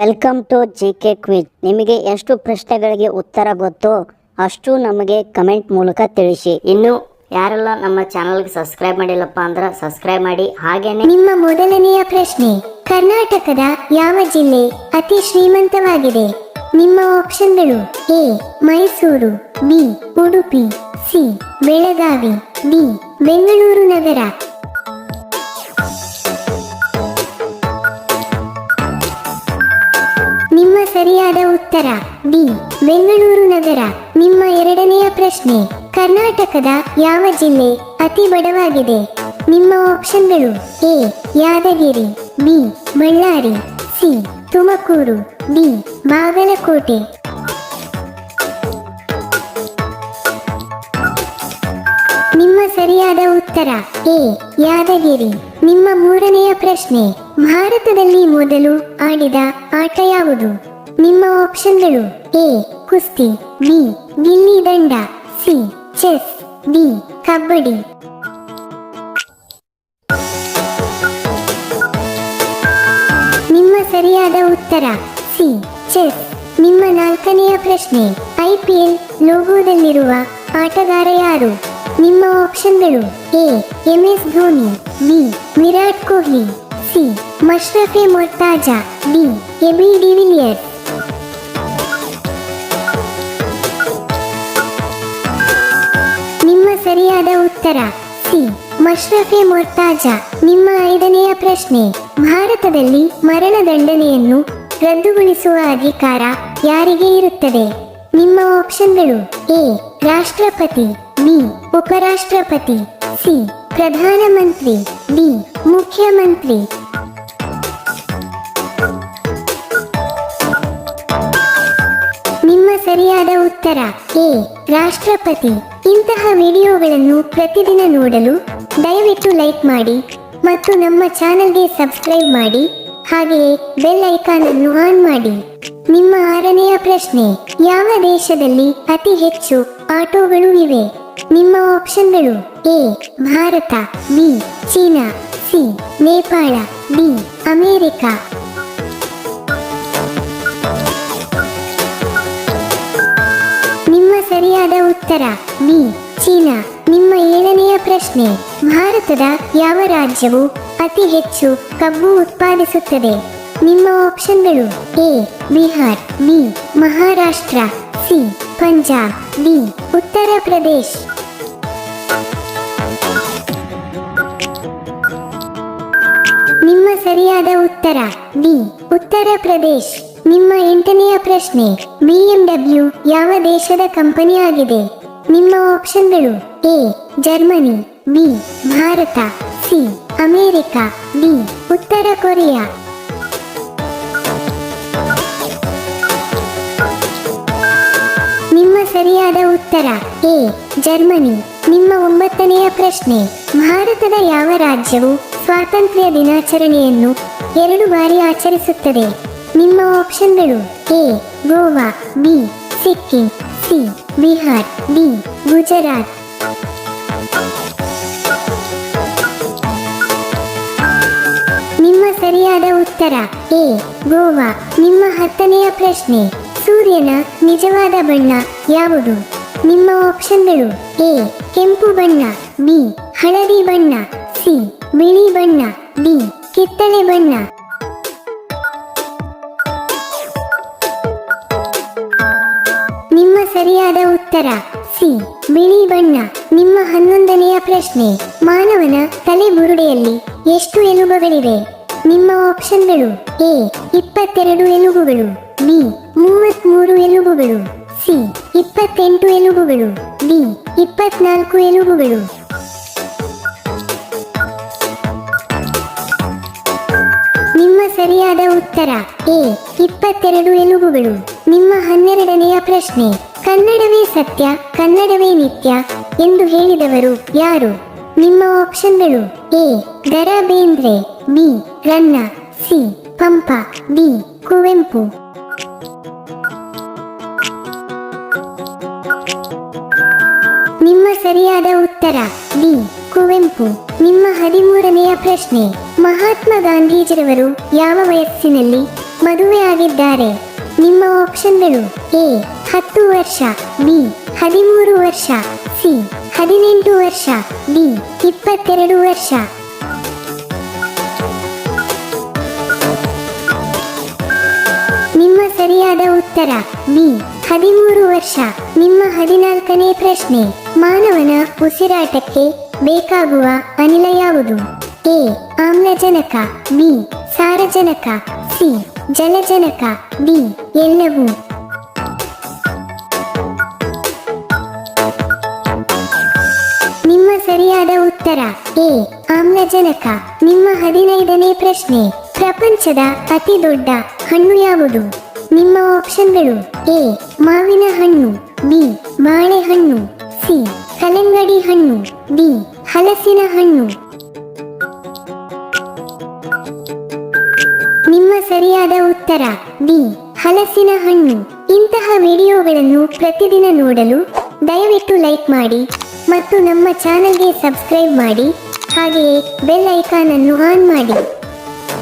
Welcome to G K quiz ನಿಮಗೆ ಎಷ್ಟು ಪ್ರಶ್ನೆಗಳಿಗೆ ಉತ್ತರ ಗೊತ್ತೋ ಅಷ್ಟು ನಮಗೆ ಕಮೆಂಟ್ ಮೂಲಕ ತಿಳಿಸಿ. ಇನ್ನು ಯಾರೆಲ್ಲ ನಮ್ಮ ಚಾನಲ್ಗೆ ಸಬ್ಸ್ಕ್ರೈಬ್ ಮಾಡಿಲ್ಲಪ್ಪ ಅಂದ್ರೆ ಸಬ್ಸ್ಕ್ರೈಬ್ ಮಾಡಿ. ಹಾಗೇನೆ ನಿಮ್ಮ ಮೊದಲನೆಯ ಪ್ರಶ್ನೆ, ಕರ್ನಾಟಕದ ಯಾವ ಜಿಲ್ಲೆ ಅತಿ ಶ್ರೀಮಂತವಾಗಿದೆ? ನಿಮ್ಮ ಆಪ್ಷನ್ಗಳು A, Mysuru, B, Udupi, C, Belagavi, D, Bengaluru ನಗರ. ಸರಿಯಾದ ಉತ್ತರ. ಡಿ ಬೆಂಗಳೂರು ನಗರ. ನಿಮ್ಮ ಎರಡನೆಯ ಪ್ರಶ್ನೆ. ಕರ್ನಾಟಕದ ಯಾವ ಜಿಲ್ಲೆ ಅತಿ ಬಡವಾಗಿದೆ? ನಿಮ್ಮ ಆಪ್ಷನ್ಗಳು A. Yadagiri, B. Ballari, C. Tumakuru, D. Bagalkote. ನಿಮ್ಮ ಸರಿಯಾದ ಉತ್ತರ ಎ. ಯಾದಗಿರಿ. ನಿಮ್ಮ ಮೂರನೆಯ ಪ್ರಶ್ನೆ. ಭಾರತದಲ್ಲಿ ಮೊದಲು ಆಡಿದ ಆಟ ಯಾವುದು? ನಿಮ್ಮ ಆಪ್ಷನ್ಗಳು ಎ, ಕುಸ್ತಿ, B, gilli danda, C, chess, D, kabaddi. ನಿಮ್ಮ ಸರಿಯಾದ ಉತ್ತರ, ಸಿ, ಚೆಸ್. ನಿಮ್ಮ ನಾಲ್ಕನೆಯ ಪ್ರಶ್ನೆ ಐಪಿಎಲ್ ಲೋಗೋದಲ್ಲಿರುವ ಆಟಗಾರ ಯಾರು? ನಿಮ್ಮ ಆಪ್ಷನ್ಗಳು A, M S Dhoni, B, Virat Kohli, C Mashrafe Mortaza, D AB de Villiers ಸರಿಯಾದ ಉತ್ತರ. ಸಿ. ಮಶ್ರಫೆ ಮೊರ್ತಾಜಾ. ನಿಮ್ಮ ಐದನೆಯ ಪ್ರಶ್ನೆ. ಭಾರತದಲ್ಲಿ ಮರಣದಂಡನೆಯನ್ನು ರದ್ದುಗೊಳಿಸುವ ಅಧಿಕಾರ ಯಾರಿಗೆ ಇರುತ್ತದೆ? ನಿಮ್ಮ ಆಪ್ಷನ್ಗಳು ಎ. ರಾಷ್ಟ್ರಪತಿ, ಬಿ. ಉಪರಾಷ್ಟ್ರಪತಿ, ಸಿ. ಪ್ರಧಾನಮಂತ್ರಿ, ಡಿ. ಮುಖ್ಯಮಂತ್ರಿ. ನಿಮ್ಮ ಸರಿಯಾದ ಉತ್ತರ ಎ. ರಾಷ್ಟ್ರಪತಿ. ಇಂತಹ ವಿಡಿಯೋಗಳನ್ನು ಪ್ರತಿದಿನ ನೋಡಲು ದಯವಿಟ್ಟು ಲೈಕ್ ಮಾಡಿ ಮತ್ತು ನಮ್ಮ ಚಾನಲ್ಗೆ ಸಬ್ಸ್ಕ್ರೈಬ್ ಮಾಡಿ. ಹಾಗೆಯೇ ಬೆಲ್ ಐಕಾನ್ ಅನ್ನು ಆನ್ ಮಾಡಿ. ನಿಮ್ಮ ಆರನೆಯ ಪ್ರಶ್ನೆ, ಯಾವ ದೇಶದಲ್ಲಿ ಅತಿ ಹೆಚ್ಚು ಆಟೋಗಳು ಇವೆ? ನಿಮ್ಮ ಆಪ್ಷನ್ಗಳು A, Bharata, B, China, C, Nepal, D, America. ಸರಿಯಾದ ಉತ್ತರ. B China. ನಿಮ್ಮ ಏಳನೆಯ ಪ್ರಶ್ನೆ. ಭಾರತದ ಯಾವ ರಾಜ್ಯವು ಅತಿ ಹೆಚ್ಚು ಕಬ್ಬು ಉತ್ಪಾದಿಸುತ್ತದೆ? ನಿಮ್ಮ ಆಪ್ಷನ್ಗಳು A. Bihar, B. Maharashtra, C. Punjab, D. Uttar Pradesh. ನಿಮ್ಮ ಸರಿಯಾದ ಉತ್ತರ. ಡಿ. ಉತ್ತರ ಪ್ರದೇಶ್. ನಿಮ್ಮ ಎಂಟನೆಯ ಪ್ರಶ್ನೆ ಬಿಎಂಡಬ್ಲ್ಯೂ ಯಾವ ದೇಶದ ಕಂಪನಿ ಆಗಿದೆ? ನಿಮ್ಮ ಆಪ್ಷನ್ಗಳು, A, Germany, B, Bharata, C, America, D, ಉತ್ತರ ಕೊರಿಯಾ. ನಿಮ್ಮ ಸರಿಯಾದ ಉತ್ತರ, ಎ, ಜರ್ಮನಿ. ನಿಮ್ಮ ಒಂಬತ್ತನೆಯ ಪ್ರಶ್ನೆ, ಭಾರತದ ಯಾವ ರಾಜ್ಯವು ಸ್ವಾತಂತ್ರ್ಯ ದಿನಾಚರಣೆಯನ್ನು ಎರಡು ಬಾರಿ ಆಚರಿಸುತ್ತದೆ? ನಿಮ್ಮ ಆಪ್ಷನ್ಗಳು A, Goa, B, Sikkim, C, Bihar, D, Gujarat. ನಿಮ್ಮ ಸರಿಯಾದ ಉತ್ತರ ಎ, ಗೋವಾ. ನಿಮ್ಮ ಹತ್ತನೆಯ ಪ್ರಶ್ನೆ, ಸೂರ್ಯನ ನಿಜವಾದ ಬಣ್ಣ ಯಾವುದು? ನಿಮ್ಮ ಆಪ್ಷನ್ಗಳು ಎ, ಕೆಂಪು ಬಣ್ಣ, ಬಿ, ಹಳದಿ ಬಣ್ಣ, ಸಿ, ಬಿಳಿ ಬಣ್ಣ, ಡಿ, ಕಿತ್ತಳೆ ಬಣ್ಣ. ಸರಿಯಾದ ಉತ್ತರ. ಸಿ. ಬಿಳಿ ಬಣ್ಣ. ನಿಮ್ಮ ಹನ್ನೊಂದನೆಯ ಪ್ರಶ್ನೆ. ಮಾನವನ ತಲೆಬುರುಡೆಯಲ್ಲಿ ಎಷ್ಟು ಎಲುಬುಗಳಿವೆ? ನಿಮ್ಮ ಆಪ್ಷನ್ಗಳು ಎ. ಇಪ್ಪತ್ತೆರಡು ಎಲುಬುಗಳು, ಬಿ. ಮೂವತ್ಮೂರು ಎಲುಬುಗಳು, ಸಿ. ಇಪ್ಪತ್ತೆಂಟು ಎಲುಬುಗಳು, ಡಿ. ಇಪ್ಪತ್ನಾಲ್ಕು ಎಲುಬುಗಳು. ನಿಮ್ಮ ಸರಿಯಾದ ಉತ್ತರ ಎ. ಇಪ್ಪತ್ತೆರಡು ಎಲುಬುಗಳು. ನಿಮ್ಮ ಹನ್ನೆರಡನೆಯ ಪ್ರಶ್ನೆ. ಕನ್ನಡವೇ ಸತ್ಯ, ಕನ್ನಡವೇ ನಿತ್ಯ ಎಂದು ಹೇಳಿದವರು ಯಾರು? ನಿಮ್ಮ ಆಪ್ಷನ್ಗಳು A Da Ra Bendre B Ranna C Pampa D Kuvempu. ನಿಮ್ಮ ಸರಿಯಾದ ಉತ್ತರ ಡಿ ಕುವೆಂಪು. ನಿಮ್ಮ ಹದಿಮೂರನೆಯ ಪ್ರಶ್ನೆ. ಮಹಾತ್ಮ ಗಾಂಧೀಜಿರವರು ಯಾವ ವಯಸ್ಸಿನಲ್ಲಿ ಮದುವೆ ಆಗಿದ್ದಾರೆ ನಿಮ್ಮ ಆಪ್ಷನ್ಗಳು ಎ, ಹತ್ತು ವರ್ಷ, ಬಿ, ಹದಿಮೂರು ವರ್ಷ, ಸಿ, ಹದಿನೆಂಟು ವರ್ಷ, ಡಿ, ಇಪ್ಪತ್ತೆರಡು ವರ್ಷ. ನಿಮ್ಮ ಸರಿಯಾದ ಉತ್ತರ, ಬಿ, ಹದಿಮೂರು ವರ್ಷ. ನಿಮ್ಮ ಹದಿನಾಲ್ಕನೇ ಪ್ರಶ್ನೆ, ಮಾನವನ ಉಸಿರಾಟಕ್ಕೆ ಬೇಕಾಗುವ ಅನಿಲ ಯಾವುದು? ಎ, ಆಮ್ಲಜನಕ, ಬಿ, ಸಾರಜನಕ, ಸಿ ಜಲಜನಕ ಬಿ ಎಲ್ಲವೂ. ನಿಮ್ಮ ಸರಿಯಾದ ಉತ್ತರ ಎ, ಆಮ್ಲಜನಕ. ನಿಮ್ಮ ಹದಿನೈದನೇ ಪ್ರಶ್ನೆ, ಪ್ರಪಂಚದ ಅತಿ ದೊಡ್ಡ ಹಣ್ಣು ಯಾವುದು? ನಿಮ್ಮ ಆಪ್ಷನ್ಗಳು ಎ, ಮಾವಿನ ಹಣ್ಣು, ಬಿ, ಬಾಳೆಹಣ್ಣು, ಸಿ ಕಲಂಗಡಿ ಹಣ್ಣು, ಡಿ, ಹಲಸಿನ ಹಣ್ಣು. ನಿಮ್ಮ ಸರಿಯಾದ ಉತ್ತರ. ಡಿ. ಹಲಸಿನ ಹಣ್ಣು ಇಂತಹ ವಿಡಿಯೋಗಳನ್ನು ಪ್ರತಿದಿನ ನೋಡಲು ದಯವಿಟ್ಟು ಲೈಕ್ ಮಾಡಿ ಮತ್ತು ನಮ್ಮ ಚಾನಲ್ಗೆ ಸಬ್ಸ್ಕ್ರೈಬ್ ಮಾಡಿ. ಹಾಗೆಯೇ ಬೆಲ್ ಐಕಾನ್ ಅನ್ನು ಆನ್ ಮಾಡಿ.